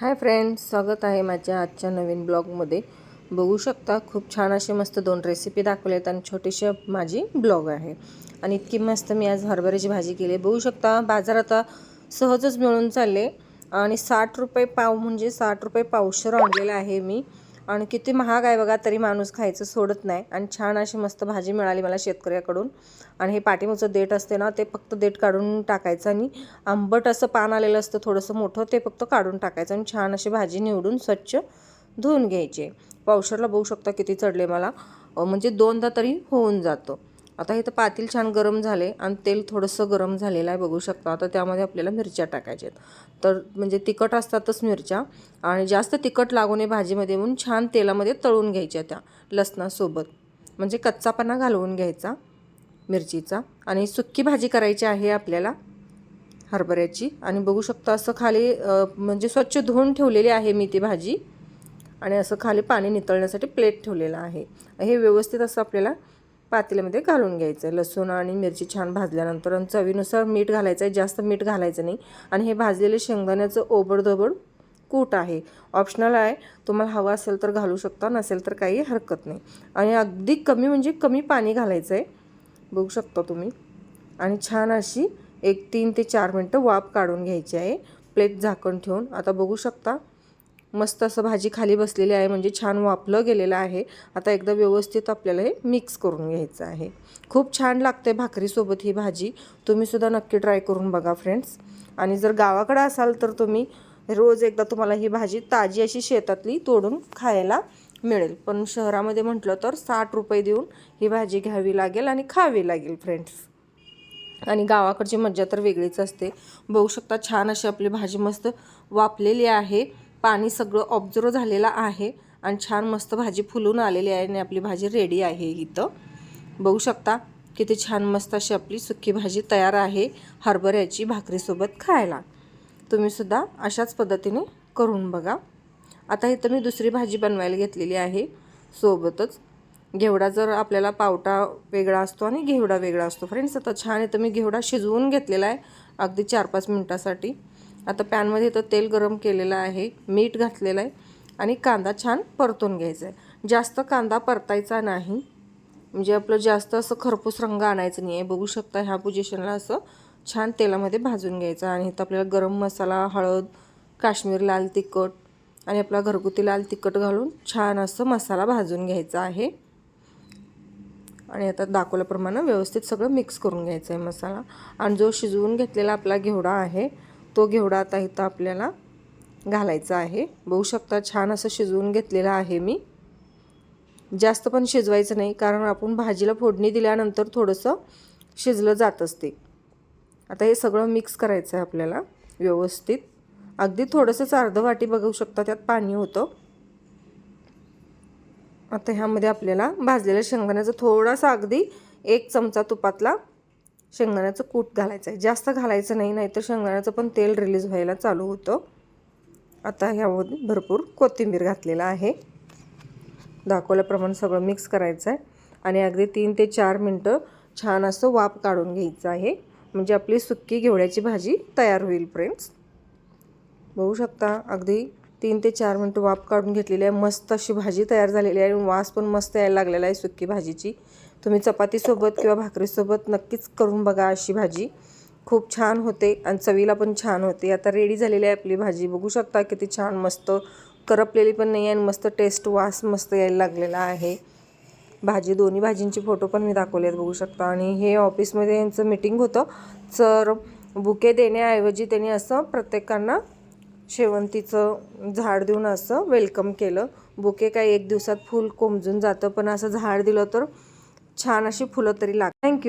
Hi friends स्वागत आहे माझ्या आजच्या नवीन ब्लॉगमध्ये. बघू शकता खूप छान असे मस्त दोन रेसिपी दाखवलेत आणि छोटीशी माझी ब्लॉग आहे. आणि इतकी मस्त मी आज हरभऱ्याची भाजी केली आहे. बघू शकता बाजार आता सहजच मिळून चालले. आणि साठ रुपये पाव म्हणजे साठ रुपये पावशर आणलेलं आहे मी. आणि किती महाग आहे बघा तरी माणूस खायचं सोडत नाही. आणि छान अशी मस्त भाजी मिळाली मला शेतकऱ्याकडून. आणि हे पाठीमागचं देठ असते ना ते फक्त देठ काढून टाकायचं आणि आंबट असं पान आलेलं असतं थोडंसं मोठं ते फक्त काढून टाकायचं आणि छान अशी भाजी निवडून स्वच्छ धुवून घ्यायचे. पावशरला बघू शकता किती चढले मला. म्हणजे दोनदा तरी होऊन जातं. आता इथं पातील छान गरम झाले आणि तेल थोडंसं गरम झालेलं आहे बघू शकता. आता त्यामध्ये आपल्याला मिरच्या टाकायच्या आहेत. तर म्हणजे तिखट असतातच मिरच्या आणि जास्त तिखट लागू नये भाजीमध्ये म्हणून छान तेलामध्ये तळून घ्यायच्या त्या लसणासोबत. म्हणजे कच्चापणा घालवून घ्यायचा मिरचीचा आणि सुक्की भाजी करायची आहे आपल्याला हरभऱ्याची. आणि बघू शकता असं खाली म्हणजे स्वच्छ धुवून ठेवलेली आहे मी ती भाजी. आणि असं खाली पाणी नितळण्यासाठी प्लेट ठेवलेलं आहे. हे व्यवस्थित असं आपल्याला पातेल्यामध्ये घालून घ्यायचं. आहे लसूण आणि मिरची छान भाजल्यानंतर आणि चवीनुसार मीठ घालायचं आहे. जास्त मीठ घालायचं नाही. आणि हे भाजलेले शेंगदाण्याचं ओबडधोबड कूट आहे. ऑप्शनल आहे. तुम्हाला हवं असेल तर घालू शकता नसेल तर काही हरकत नाही. आणि अगदी कमी म्हणजे कमी पाणी घालायचं आहे. बघू शकता तुम्ही. आणि छान अशी एक तीन ते चार मिनटं वाफ काढून घ्यायची आहे. प्लेट झाकण ठेवून. आता बघू शकता. मस्त असं भाजी खाली बसलेली आहे म्हणजे छान वापलं गेलेलं आहे. आता एकदा व्यवस्थित आपल्याला हे मिक्स करून घ्यायचं आहे. खूप छान लागते भाकरीसोबत ही भाजी. तुम्हीसुद्धा नक्की ट्राय करून बघा फ्रेंड्स आणि जर गावाकडं असाल तर तुम्ही रोज एकदा तुम्हाला ही भाजी ताजी अशी शेतातली तोडून खायला मिळेल. पण शहरामध्ये म्हटलं तर साठ रुपये देऊन ही भाजी घ्यावी लागेल आणि खावी लागेल फ्रेंड्स आणि गावाकडची मज्जा तर वेगळीच असते. बघू शकता छान अशी आपली भाजी मस्त वापलेली आहे. पाणी सगळं ऑब्झर्व झालेलं आहे आणि छान मस्त भाजी फुलून आलेली आहे आणि आपली भाजी रेडी आहे इथं. बघू शकता किती छान मस्त अशी आपली सुकी भाजी तयार आहे हरभऱ्याची भाकरीसोबत खायला. तुम्हीसुद्धा अशाच पद्धतीने करून बघा. आता इथं मी दुसरी भाजी बनवायला घेतलेली आहे. सोबतच घेवडा जर आपल्याला पावटा वेगळा असतो आणि घेवडा वेगळा असतो. फ्रेंड्स आता छान इथं मी घेवडा शिजवून घेतलेला आहे. अगदी चार पाच मिनटासाठी. आता पॅनमध्ये इथं तेल गरम केलेलं आहे मीठ घातलेलं आहे आणि कांदा छान परतून घ्यायचा आहे. जास्त कांदा परतायचा नाही. म्हणजे आपलं जास्त असं खरपूस रंग आणायचं नाही आहे. बघू शकता ह्या पोझिशनला असं छान तेलामध्ये भाजून घ्यायचं आणि इथं आपल्याला गरम मसाला हळद काश्मीर लाल तिखट आणि आपला घरगुती लाल तिखट घालून छान असं मसाला भाजून घ्यायचा आहे. आणि आता दाखवल्याप्रमाणे व्यवस्थित सगळं मिक्स करून घ्यायचं आहे मसाला. आणि जो शिजवून घेतलेला आपला घेवडा आहे तो घेवडा आता इथं आपल्याला घालायचा आहे. बघू शकता छान असं शिजवून घेतलेलं आहे मी. जास्त पण शिजवायचं नाही कारण आपण भाजीला फोडणी दिल्यानंतर थोडंसं शिजलं जात असते. आता हे सगळं मिक्स करायचं आहे आपल्याला व्यवस्थित. अगदी थोडंसंच अर्ध वाटी बघू शकता त्यात पाणी होतं. आता ह्यामध्ये आपल्याला भाजलेल्या शेंगदाण्याचा थोडासा अगदी एक चमचा तुपातला शेंगदाण्याचं कूट घालायचं आहे जास्त घालायचं नाही नाहीतर शेंगदाण्याचं पण तेल रिलीज व्हायला चालू होतं. आता ह्यामध्ये भरपूर कोथिंबीर घातलेला आहे. दाखवल्याप्रमाणे सगळं मिक्स करायचं आहे आणि अगदी तीन ते चार मिनटं छान असं वाफ काढून घ्यायचं आहे. म्हणजे आपली सुक्की घेवड्याची भाजी तयार होईल फ्रेंड्स बघू शकता अगदी तीन ते चार मिनटं वाफ काढून घेतलेली आहे. मस्त अशी भाजी तयार झालेली आहे आणि वास पण मस्त यायला लागलेला आहे सुक्की भाजीची. तुम्ही चपातीसोबत किंवा भाकरीसोबत नक्कीच करून बघा अशी भाजी. खूप छान होते आणि चवीला पण छान होते. आता रेडी झालेली आहे आपली भाजी. बघू शकता किती छान मस्त करपलेली पण नाही आणि मस्त टेस्ट वास मस्त यायला लागलेला आहे. भाजी दोन्ही भाजींचे फोटो पण मी दाखवले आहेत बघू शकता. आणि हे ऑफिसमध्ये यांचं मिटिंग होतं. तर बुके देण्याऐवजी त्यांनी असं प्रत्येकांना शेवंतीचं झाड देऊन असं वेलकम केलं. बुके काही एक दिवसात फूल कोमजून जातं. पण असं झाड दिलं तर छान अशी फुलं तरी लाग थँक्यू